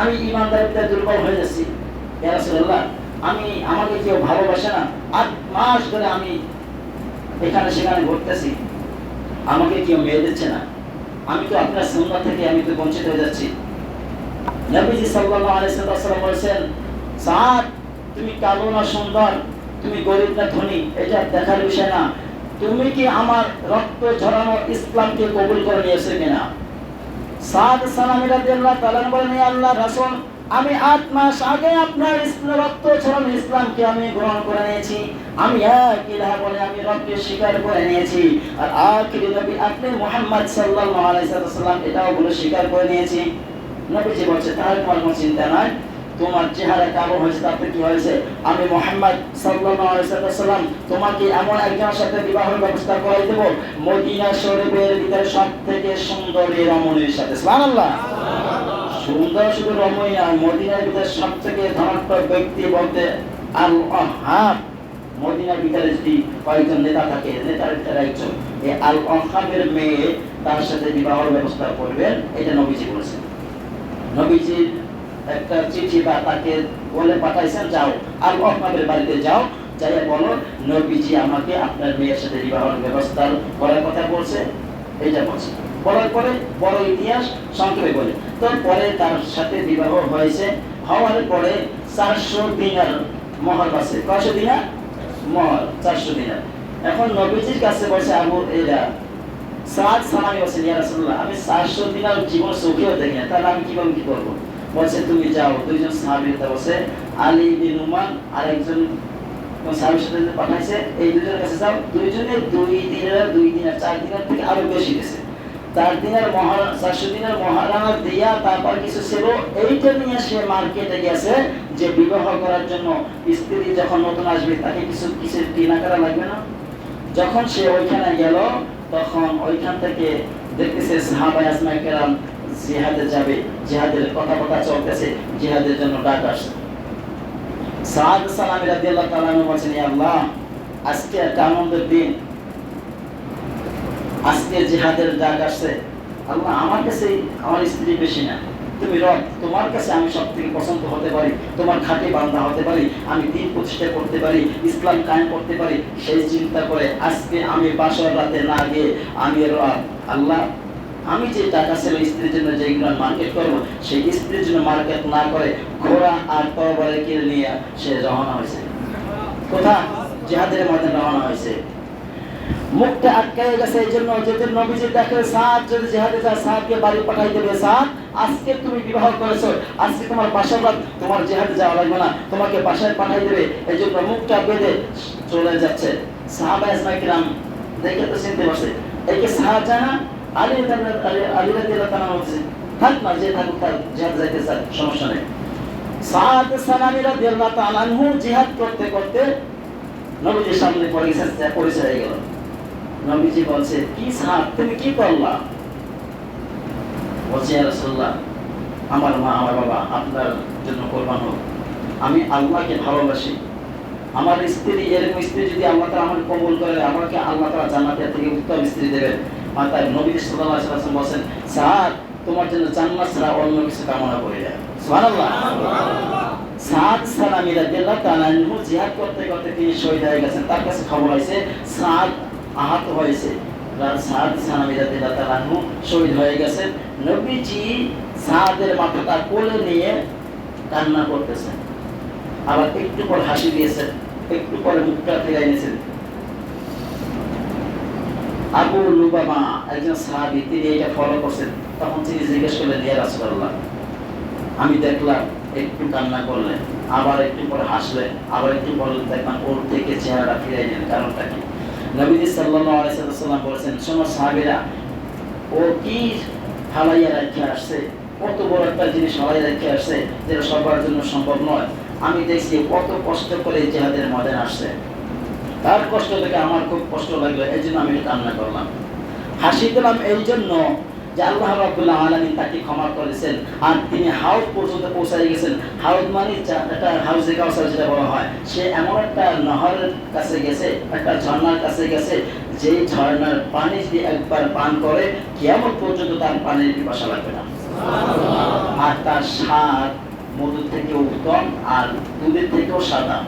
আমি ইমানদারিতে দুর্বল হয়ে যাচ্ছি। আমি, আমাকে কেউ ভালোবাসে না। আট মাস ধরে আমি এখানে সেখানে ঘুরতেছি। আমাকে কেউ মেয়ে দিচ্ছে না। আমি তো আপনার সুন্নাহ থেকে আমি তো বঞ্চিত হয়ে যাচ্ছি। নবীজি সাল্লাল্লাহু বলেছেন তুমি কালো না সুন্দর, তুমি গরিব না ধনী, এটা দেখার বিষয় না। তুমি কি আমার রক্ত ঝরানো ইসলামকে কবুল করে নিয়েছো কিনা? সাদ সালামি রাদিয়াল্লাহু তাআলা বলেন, হে আল্লাহর রাসূল, আমি আট মাস আগে আপনার রক্ত ছড়ানো ইসলামকে আমি গ্রহণ করে নিয়েছি। আমি এক ইলাহ বলে আমি রবকে স্বীকার করে নিয়েছি। আর আখিরি নবী আপনি মুহাম্মদ সাল্লাল্লাহু আলাইহি ওয়াসাল্লাম এটাও বলে স্বীকার করে নিয়েছি। নবীজি বলছে, তার কোনো চিন্তা নাই। তোমার চেহারা কেমন হয়েছে তাতে কি হয়েছে? আমি মোহাম্মদ ওয়াসাল্লাম তোমাকে এমন একজনের সাথে বিবাহের ব্যবস্থা করে দেব, মদিনা শরীফের ভিতরে সবথেকে সুন্দরী রমণীর সাথে। সুবহানাল্লাহ। সুন্দর শুধু রমণী না, মদিনার ভিতরে সবথেকে ধনাত্মক ব্যক্তি বলতে আল আহাব মদিনার ভিতরে যদি কয়েকজন নেতা থাকে, নেতার ভিতরে একজন, এই আল আহাবের মেয়ে তার সাথে বিবাহের ব্যবস্থা করবেন, এটা নবীজি বলেছেন। নবীজির একটা চিঠি বা তাকে বলে পাঠাইছেন, যাও আল আপনাদের বাড়িতে যাও। যাইয়া বলো, নবীজি আমাকে আপনার মেয়ের সাথে বিবাহের ব্যবস্থা করার কথা বলছে। এইটা বলছে। বলার পরে বড় ইতিহাস সংক্ষেপে বলে তো পরে তার সাথে বিবাহ হয়েছে। হওয়ার পরে চারশো দিনার মহর আছে। কয়শো দিনার? মহর, চারশো দিনার। এখন নবীজির কাছে বলছে, আবু, এরা সাত সালামি বলছেন, ইয়া রাসূলুল্লাহ, আমি চারশো দিনার জীবন সুখেও দেখি না। তাহলে আমি কীভাবে কি করব? বলছে, তুমি যাও। দুইজন সাহাবী বসে আলী বিন উমান আর একজন সাহাবীর সাথে পাঠাইছে, এই দুজনের কাছে যাও। দুইজনে দুই দিনের দুই দিনের, চার দিনের থেকে আরও বেশি দিছে চার দিনের চারশো দিনের মহারানা দিয়া তারপর কিছু এইটা নিয়ে সে মার্কেটে গেছে যে বিবাহ করার জন্য স্ত্রী যখন নতুন আসবে, তাকে কিছু কিছু কেনাকাটা লাগবে না। যখন সে ওইখানে গেল, তখন ওইখান থেকে দেখতেছে সাহাবাই আজমাই কেরাম জিহাদে যাবে, জিহাদের কথা কথা চলতেছে, জিহাদের জন্য ডাক আসছে সাদ সালামি রাদিয়াল্লাহু তাআলা বলেন ইয়া আল্লাহ, আজকে একটা আনন্দের দিন। আজকে জিহাদের ডাক আসছে। আল্লাহ, আমার কাছে আমার স্ত্রী বেশি না। তুমি রব, তোমার কাছে আমি সব থেকে পছন্দ হতে পারি। তোমার খাটে বান্ধা হতে পারি। আমি দিন প্রতিষ্ঠা করতে পারি, ইসলাম কায়েম করতে পারি। সেই চিন্তা করে আজকে আমি বাসর রাতে না গিয়ে আমি রব, আল্লাহ আমি যে টাকা ছিল স্ত্রীর জন্য যেগুলো মার্কেট করব, সেই স্ত্রীর জন্য মার্কেট না করে ঘোড়া আর তরবারে কিনে নিয়ে সে রওনা হয়েছে। কোথা জিহাদের মধ্যে রওনা হয়েছে। মুখটা আটকায় গেছে, এই জন্য নবীজি দেখে যদি জেহাদে বাড়ি পাঠাই দেবে। সাত আজকে তুমি বিবাহ করেছ, আজকে তোমার রাত তোমার জেহাদে যাওয়া লাগবে না, তোমাকে বাসায় পাঠাই দেবে। এই জন্য মুখটা বেঁধে চলে যাচ্ছে। সাহাবা ইসমাই কিরাম দেখে তো চিনতে পারছে। একে সাহা যায় না আলী আলী আলী রাদিয়াল্লাহু তাআলা বলছে, থাক না যে থাকুক তার যাইতে সমস্যা নেই। তাআলা আনহু জিহাদ করতে করতে নবীজির সামনে পড়ে পরিচয় হয়ে গেল। নবীজি বলছে, কি তুমি কি করলা? আমার মা, আমার বাবা আপনার জন্য কোরবান হোক। আমি আল্লাহকে ভালোবাসি। আমার স্ত্রী, এরকম স্ত্রী যদি আল্লাহ তাআলা আমাকে কবুল করে, আমাকে আল্লাহ তাআলা জান্নাতের থেকে উত্তম স্ত্রী দেবেন। নবী ওয়াসাল্লাম বলেন তোমার জন্য অন্য কিছু কামনা আনহু জিহাদ করতে করতে তিনি শহীদ হয়ে গেছেন। তার কাছে খবর আহত হয়েছে। আনহু শহীদ হয়ে গেছেন। নবীজি সাদের মাথাটা কোলে নিয়ে কান্না করতেছেন। আবার একটু পর হাসি দিয়েছেন, একটু পরে মুখটা ফিরে এনেছেন আবু লুবামা একজন সাহাবী, তিনি এটা ফলো করছেন। তখন তিনি জিজ্ঞেস করলেন, ইয়া আমি দেখলাম, একটু কান্না করলেন, আবার একটু পরে হাসলেন, আবার একটু দেখলাম ওর থেকে ফিরে কারণটা কি? নবীজি বলেছেন, শোনো ও কি হালাইয়া রেখে আসছে? কত বড় একটা জিনিস হালাই রেখে আসছে, যেটা সবার জন্য সম্ভব নয়। আমি দেখছি কত কষ্ট করে জেহাদের ময়দান আসছে। তার কষ্ট দেখে আমার খুব কষ্ট লাগল এই জন্য আমি কান্না করলাম। হাসি দিলাম এই জন্য যে আল্লাহ রাবুল্লাহ আলমিন তাকে ক্ষমা করেছেন। আর তিনি হাউদ পর্যন্ত পৌঁছাই গেছেন। হাউদ মানে একটা হাউজে কাউসার যেটা বলা হয় সে এমন একটা নহরের কাছে গেছে একটা ঝর্ণার কাছে গেছে যে ঝর্ণার পানি যদি একবার পান করে কেমন পর্যন্ত তার পানির পিপাসা লাগবে না। আর তার স্বাদ মধুর থেকেও উত্তম আর দুধের থেকেও সাদা।